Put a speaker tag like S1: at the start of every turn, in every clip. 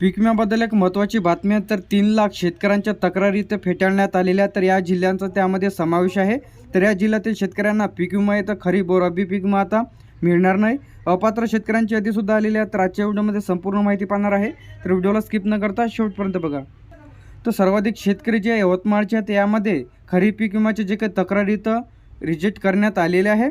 S1: पीक विम्याबद्दल एक महत्त्वाची बातमी आहे. तर तीन लाख शेतकऱ्यांच्या तक्रारी इथं फेटाळण्यात आलेल्या तर या जिल्ह्यांचा त्यामध्ये समावेश आहे. तर या जिल्ह्यातील शेतकऱ्यांना पीक विमा इथं खरीप व रब्बी पीक विमा आता मिळणार नाही. अपात्र शेतकऱ्यांची यादीसुद्धा आलेली आहे. तर आजच्या व्हिडिओमध्ये संपूर्ण माहिती पाहणार आहे. तर व्हिडिओला स्किप न करता शेवटपर्यंत बघा. तर सर्वाधिक शेतकरी जे यवतमाळचे आहेत यामध्ये खरीप पीक विम्याचे जे काही तक्रारी इथं रिजेक्ट करण्यात आलेले आहे.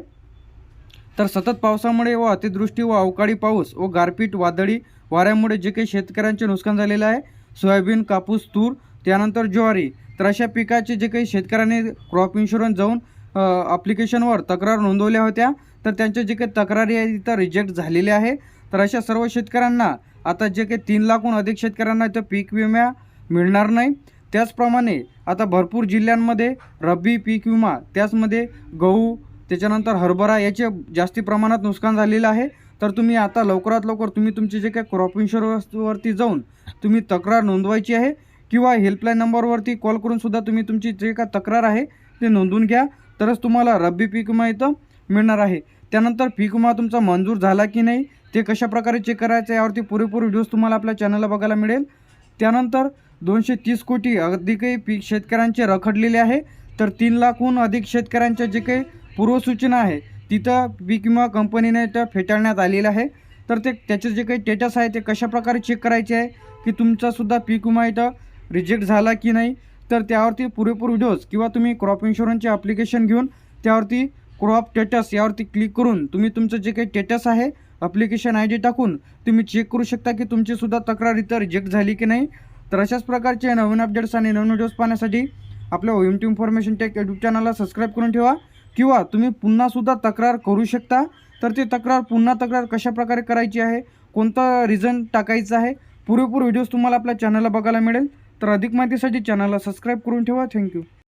S1: तर सतत पावसामुळे व अतिवृष्टी व अवकाळी पाऊस व गारपीट वादळी वाऱ्यामुळे जे काही शेतकऱ्यांचे नुकसान झालेलं आहे सोयाबीन कापूस तूर त्यानंतर ज्वारी तर अशा पिकाचे जे काही शेतकऱ्यांनी क्रॉप इन्शुरन्स जाऊन ॲप्लिकेशनवर तक्रार नोंदवल्या होत्या तर त्यांच्या जे काही तक्रारी आहे इथं रिजेक्ट झालेल्या आहे. तर अशा सर्व शेतकऱ्यांना आता जे काही तीन लाखहून अधिक शेतकऱ्यांना इथं पीक विमा मिळणार नाही. त्याचप्रमाणे आता भरपूर जिल्ह्यांमध्ये रब्बी पीक विमा त्याचमध्ये गहू त्याच्यानंतर हरभरा याचे जास्ती प्रमाणात नुकसान झालेलं आहे. तर तुम्ही आता लवकरात लवकर तुम्ही तुमचे जे काही क्रॉप इन्शुरन्सवरती जाऊन तुम्ही तक्रार नोंदवायची आहे किंवा हेल्पलाईन नंबरवरती कॉल करूनसुद्धा तुम्ही तुमची जे काय तक्रार आहे ते नोंदवून घ्या. तरच तुम्हाला रब्बी पीक विमा इथं मिळणार आहे. त्यानंतर पीक विमा तुमचा मंजूर झाला की नाही ते कशा प्रकारे चेक करायचं यावरती पुरेपूर व्हिडिओज तुम्हाला आपल्या चॅनलला बघायला मिळेल. त्यानंतर दोनशे तीस कोटी अधिकही पीक शेतकऱ्यांचे रखडलेले आहे. तर तीन लाखहून अधिक शेतकऱ्यांच्या जे काही पूर्वसूचना आहे तिथं पीक विमा कंपनीने त्या फेटाळण्यात आलेलं आहे. तर ते त्याचे जे काही स्टेटस आहे ते कशाप्रकारे चेक करायचे आहे की तुमचासुद्धा पीक विमा इथं रिजेक्ट झाला की नाही तर त्यावरती पुरेपूर व्हिडिओज किंवा तुम्ही क्रॉप इन्शुरन्सचे ॲप्लिकेशन घेऊन त्यावरती क्रॉप स्टेटस यावरती क्लिक करून तुम्ही तुमचं जे काही स्टेटस आहे ॲप्लिकेशन आय डी टाकून तुम्ही चेक करू शकता की तुमचीसुद्धा तक्रार इथं रिजेक्ट झाली की नाही. तर अशाच प्रकारचे नवीन अपडेट्स आणि नवीन व्हिडिओज पाहण्यासाठी आपल्या O M T information tech YouTube चॅनलला सबस्क्राईब करून ठेवा. किंवा तुम्ही पुन्हासुद्धा तक्रार करू शकता. तर ते तक्रार पुन्हा तक्रार कशाप्रकारे करायची आहे? कोणतं रिझन टाकायचं आहे? पुरेपूर व्हिडिओज तुम्हाला आपल्या चॅनलला बघायला मिळेल. तर अधिक माहितीसाठी चॅनलला सबस्क्राईब करून ठेवा. थँक्यू